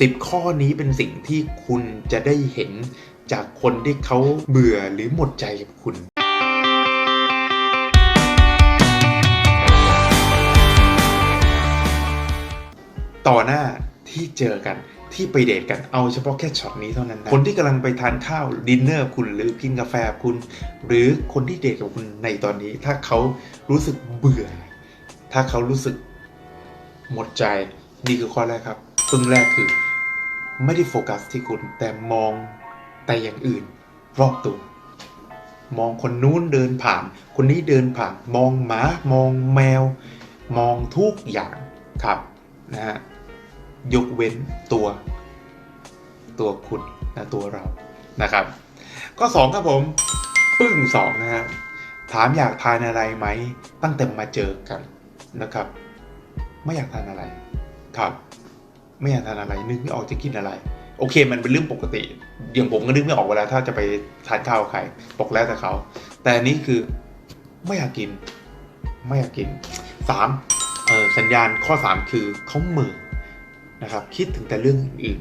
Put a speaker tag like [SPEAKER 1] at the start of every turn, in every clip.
[SPEAKER 1] 10 ข้อนี้เป็นสิ่งที่คุณจะได้เห็นจากคนที่เขาเบื่อหรือหมดใจกับคุณต่อหน้าที่เจอกันที่ไปเดทกันเอาเฉพาะแค่ช็อตนี้เท่านั้นนะคนที่กำลังไปทานข้าวดินเนอร์คุณหรือกินกาแฟคุณ หรือคนที่เดทกับคุณในตอนนี้ ถ้าเขารู้สึกเบื่อ ถ้าเขารู้สึกหมดใจนี่คือข้อแรกครับปึ้งแรกคือ ไม่ได้โฟกัสที่คุณแต่มองแต่อย่างอื่นรอบตัว มองคนนู้นเดินผ่าน คนนี้เดินผ่าน มองหมา มองแมว มองทุกอย่างครับนะฮะยกเว้นตัว ตัวคุณนะตัวเรานะครับ ก็สองครับผม ปึ้งสองนะฮะถามอยากทานอะไรไหม ตั้งแต่มาเจอกันนะครับ ไม่อยากทานอะไรครับ ไม่อยากทานอะไรนึกไม่ออกจะกินอะไร โอเค มันเป็นเรื่องปกติ อย่างผมก็นึกไม่ออกเวลาถ้าจะไปทานข้าวใครบอกแล้วแต่เขา แต่นี้คือไม่อยากกิน ไม่อยากกินสามเออสัญญาณข้อสามคือเขาเหม่อนะครับ คิดถึงแต่เรื่องอื่น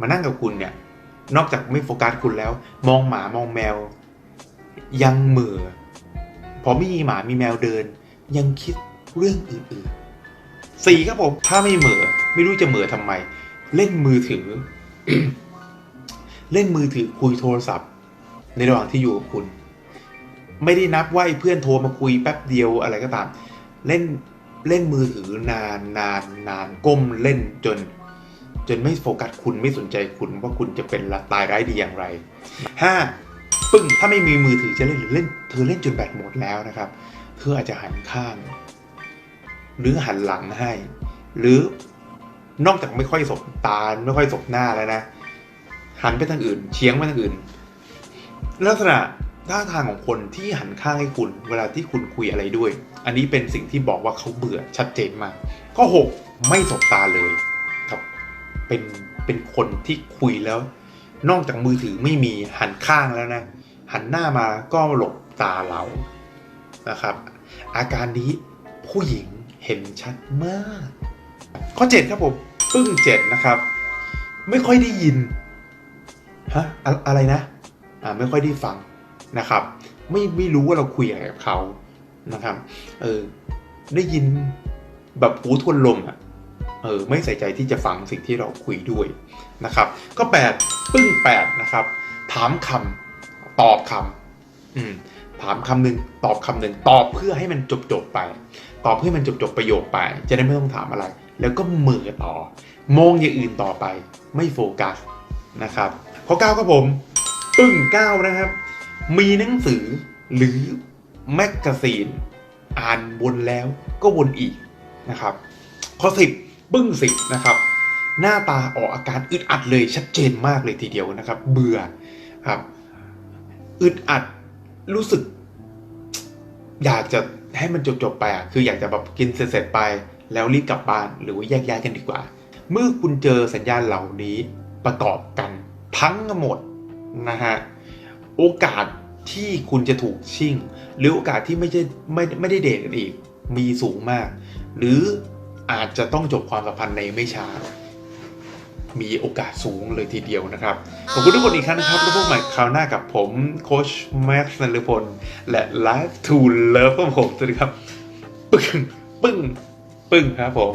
[SPEAKER 1] มานั่งกับคุณเนี่ย นอกจากไม่โฟกัสคุณแล้ว มองหมามองแมว ยังเหม่อพอไม่มีหมามีแมวเดิน ยังคิดเรื่องอื่นๆสี่ครับผม ถ้าไม่เหม่อ ไม่รู้จะเหม่อทำไม เล่นมือถือ เล่นมือถือคุยโทรศัพท์ ในระหว่างที่อยู่กับคุณ ไม่ได้นับว่าไอเพื่อนโทรมาคุยแป๊บเดียวอะไรก็ตาม เล่นเล่นมือถือนานนานนานก้มเล่นจน จนไม่โฟกัสคุณไม่สนใจคุณว่าคุณจะเป็นละตายร้ายดีอย่างไรห้าปึ้งถ้าไม่มีมือถือจะเล่นหรือเล่น เธอเล่นจนแบตหมดแล้วนะครับ เธออาจจะหันข้าง หรือหันหลังให้ หรือ นอกจากไม่ค่อยสบตาไม่ค่อยสบหน้าแล้วนะหันไปทางอื่นเฉียงไปทางอื่น ลักษณะท่าทางของคนที่หันข้างให้คุณ เวลาที่คุณคุยอะไรด้วย อันนี้เป็นสิ่งที่บอกว่าเขาเบื่อชัดเจนมากข้อ6ไม่สบตาเลยครับ เป็นเป็นคนที่คุยแล้ว นอกจากมือถือไม่มีหันข้างแล้วนะ หันหน้ามาก็หลบตาเรานะครับ อาการนี้ผู้หญิงเห็นชัดมาก ข้อ 7 ครับผม ปึ้ง 7 นะครับ ไม่ค่อยได้ยิน ฮะอะอะไรนะ อ่า ไม่ค่อยได้ฟังนะครับ ไม่ไม่รู้ว่าเราคุยอะไรกับเขานะครับ เออ ได้ยินแบบหูทวนลมอะ เออ ไม่ใส่ใจที่จะฟังสิ่งที่เราคุยด้วยนะครับ ก็แปดปึ้งแปดนะครับ ถามคำตอบคำอืมถามคำหนึ่งตอบคำหนึ่งตอบเพื่อให้มันจบจบไป ตอบเพื่อให้มันจบจบๆประโยคไป จะได้ไม่ต้องถามอะไร แล้วก็เหมือต่อ มองอย่างอื่นต่อไป ไม่โฟกัสนะครับ ข้อ9ครับผมปึ้ง9นะครับ มีหนังสือหรือแมกกาซีน อ่านวนแล้วก็วนอีกนะครับ ข้อ 10ปึ้ง10นะครับหน้าตาออกอาการอึดอัดเลยชัดเจนมากเลยทีเดียวนะครับ เบื่อครับอึดอัดรู้สึก อยากจะ ให้มันจบๆไปอะคืออยากจะแบบกินเสร็จๆไป แล้วรีบกลับบ้านหรือว่าแยกย้ายกันดีกว่า เมื่อคุณเจอสัญญาณเหล่านี้ประกอบกันทั้งหมดนะฮะโอกาสที่คุณจะถูกชิ่ง หรือโอกาสที่ไม่ใช่ไม่ไม่ได้เดทกันอีก มีสูงมาก หรืออาจจะต้องจบความสัมพันธ์ในไม่ช้า มีโอกาสสูงเลยทีเดียวนะครับ ขอบคุณทุกคนอีกครั้งนะครับ แล้วพบใหม่คราวหน้ากับผมโคชแม็กซ์นันลพล และ Live to Love ของผมสวัสดีครับ ปึ้ง ปึ้ง ปึ้งครับผม